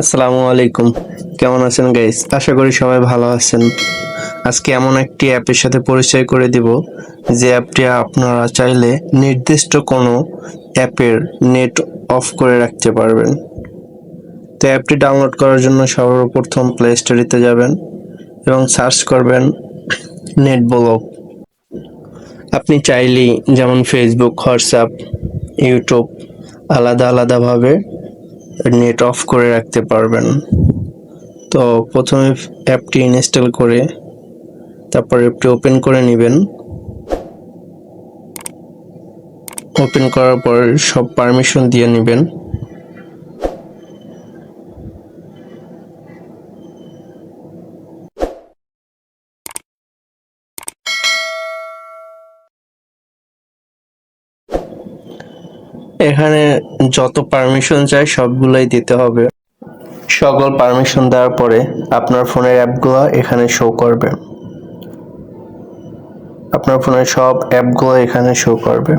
আসসালামু আলাইকুম। কেমন আছেন গাইস আশা করি সবাই ভালো আছেন। আজকে এমন একটি অ্যাপের সাথে পরিচয় করে দিব, যে অ্যাপটি আপনারা চাইলে নির্দিষ্ট কোনো অ্যাপের নেট অফ করে রাখতে পারবেন। তো অ্যাপটি ডাউনলোড করার জন্য সর্বপ্রথম প্লে স্টোরিতে যাবেন এবং সার্চ করবেন নেট ব্লক আপনি চাইলেই যেমন ফেসবুক হোয়াটসঅ্যাপ ইউটিউব আলাদা আলাদাভাবে নেট অফ করে রাখতে পারবেন। তো প্রথমে অ্যাপটি ইনস্টল করে, তারপর অ্যাপটি ওপেন করে নেবেন। ওপেন করার পর সব পারমিশন দিয়ে নেবেন। এখানে যত পারমিশন চাই সবগুলাই দিতে হবে। সকল পারমিশন দেওয়ার পরে আপনার ফোনের অ্যাপগুলো এখানে শো করবে। আপনার ফোনের সব অ্যাপগুলো এখানে শো করবে।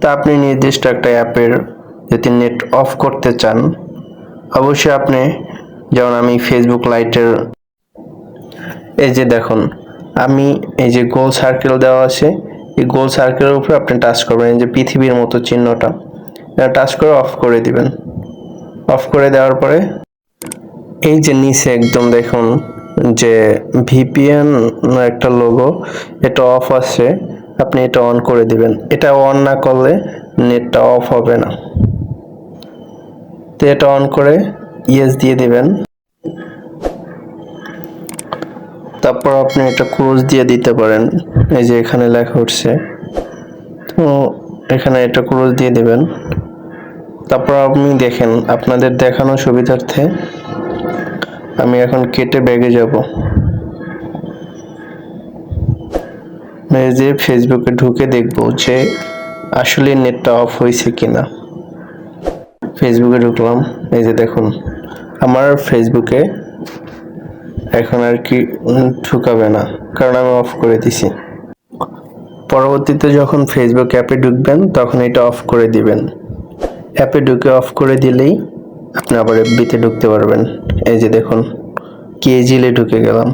তা আপনি নির্দিষ্ট একটা অ্যাপের যদি নেট অফ করতে চান, অবশ্যই আপনি যেমন আমি ফেসবুক লাইটের এই যে দেখুন, আমি এই যে গোল সার্কেল দেওয়া আছে এই গোল সার্কেলের উপরে আপনি টাচ করবেন, এই যে পৃথিবীর মতো চিহ্নটা। টাচ করে অফ করে দিবেন। অফ করে দেওয়ার পরে এই যে নিচে একদম দেখুন যে ভিপিএন একটা লোগো এটা অফ আছে, আপনি এটা অন করে দিবেন। এটা অন না করলে নেটটা অফ হবে না। তো এটা অন করে ইয়েস দিয়ে দিবেন। তারপর আপনি এটা ক্লোজ দিয়ে দিতে পারেন। এই যে এখানে লেখা উঠছে। তো এখানে এটা ক্লোজ দিয়ে দেবেন। তারপর আপনি দেখেন, আপনাদের দেখানো সুবিধার্থে আমি এখন কেটে ব্যাগে যাব। যে ফেসবুকে ঢুকে দেখব যে আসলে নেটটা অফ হয়েছে কিনা। ফেসবুকে ঢুকলাম, এই যে দেখুন, আমার ফেসবুকে এখন আর কি ঢুকাবে না, কারণ আমি অফ করে দিছি। পরবর্তীতে যখন ফেসবুক অ্যাপে ঢুকবেন, তখন এটা অফ করে দিবেন। অ্যাপে ঢুকে অফ করে দিলেই আপনি আবার এফবিতে ঢুকতে পারবেন। এই যে দেখুন কেজিলে ঢুকে গেলাম।